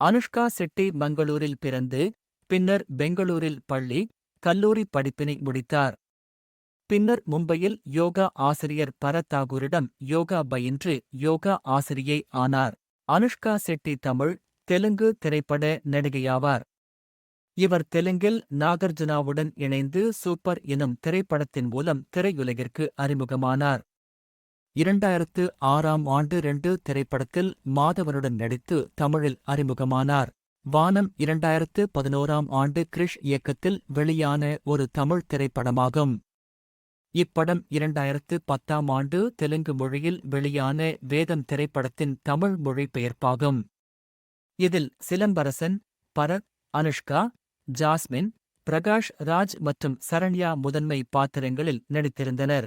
அனுஷ்கா செட்டி மங்களூரில் பிறந்து பின்னர் பெங்களூரில் பள்ளி கல்லூரி படிப்பினை முடித்தார். பின்னர் மும்பையில் யோகா ஆசிரியர் பரத் தாகூரிடம் யோகா பயின்று யோகா ஆசிரியை ஆனார். அனுஷ்கா செட்டி தமிழ் தெலுங்கு திரைப்பட நடிகையாவார். இவர் தெலுங்கில் நாகார்ஜுனாவுடன் இணைந்து சூப்பர் எனும் திரைப்படத்தின் மூலம் திரையுலகிற்கு அறிமுகமானார். இரண்டாயிரத்து ஆறாம் ஆண்டு ரெண்டு திரைப்படத்தில் மாதவனுடன் நடித்து தமிழில் அறிமுகமானார். வானம் இரண்டாயிரத்து பதினோராம் ஆண்டு கிரிஷ் இயக்கத்தில் வெளியான ஒரு தமிழ் திரைப்படமாகும். இப்படம் இரண்டாயிரத்து பத்தாம் ஆண்டு தெலுங்கு மொழியில் வெளியான வேதம் திரைப்படத்தின் தமிழ் மொழிபெயர்ப்பாகும். இதில் சிலம்பரசன் பரத் அனுஷ்கா ஜாஸ்மின் பிரகாஷ் ராஜ் மற்றும் சரண்யா முதன்மை பாத்திரங்களில் நடித்திருந்தனர்.